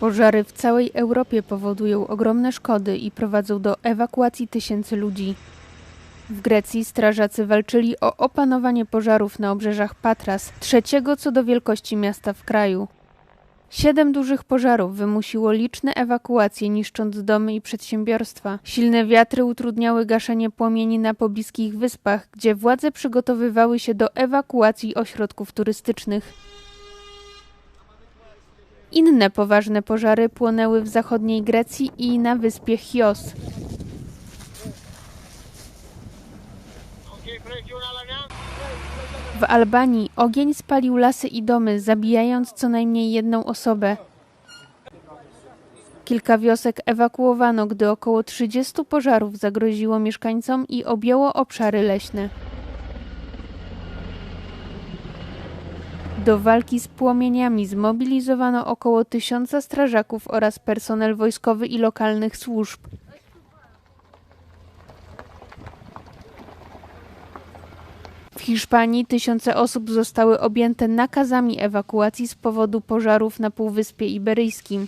Pożary w całej Europie powodują ogromne szkody i prowadzą do ewakuacji tysięcy ludzi. W Grecji strażacy walczyli o opanowanie pożarów na obrzeżach Patras, trzeciego co do wielkości miasta w kraju. Siedem dużych pożarów wymusiło liczne ewakuacje, niszcząc domy i przedsiębiorstwa. Silne wiatry utrudniały gaszenie płomieni na pobliskich wyspach, gdzie władze przygotowywały się do ewakuacji ośrodków turystycznych. Inne poważne pożary płonęły w zachodniej Grecji i na wyspie Chios. W Albanii ogień spalił lasy i domy, zabijając co najmniej jedną osobę. Kilka wiosek ewakuowano, gdy około 30 pożarów zagroziło mieszkańcom i objęło obszary leśne. Do walki z płomieniami zmobilizowano około tysiąca strażaków oraz personel wojskowy i lokalnych służb. W Hiszpanii tysiące osób zostały objęte nakazami ewakuacji z powodu pożarów na Półwyspie Iberyjskim.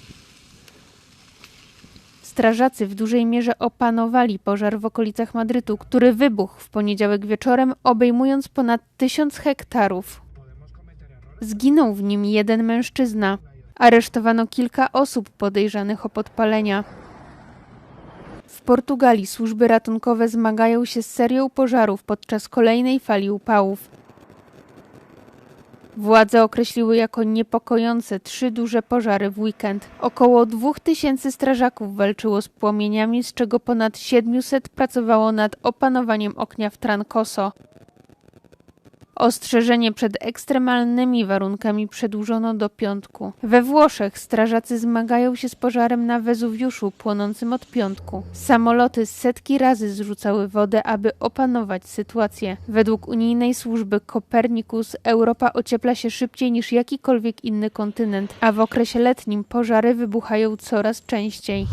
Strażacy w dużej mierze opanowali pożar w okolicach Madrytu, który wybuchł w poniedziałek wieczorem, obejmując ponad tysiąc hektarów. Zginął w nim jeden mężczyzna. Aresztowano kilka osób podejrzanych o podpalenia. W Portugalii służby ratunkowe zmagają się z serią pożarów podczas kolejnej fali upałów. Władze określiły jako niepokojące trzy duże pożary w weekend. Około 2000 strażaków walczyło z płomieniami, z czego ponad 700 pracowało nad opanowaniem ognia w Trancoso. Ostrzeżenie przed ekstremalnymi warunkami przedłużono do piątku. We Włoszech strażacy zmagają się z pożarem na Wezuwiuszu płonącym od piątku. Samoloty setki razy zrzucały wodę, aby opanować sytuację. Według unijnej służby Copernicus Europa ociepla się szybciej niż jakikolwiek inny kontynent, a w okresie letnim pożary wybuchają coraz częściej.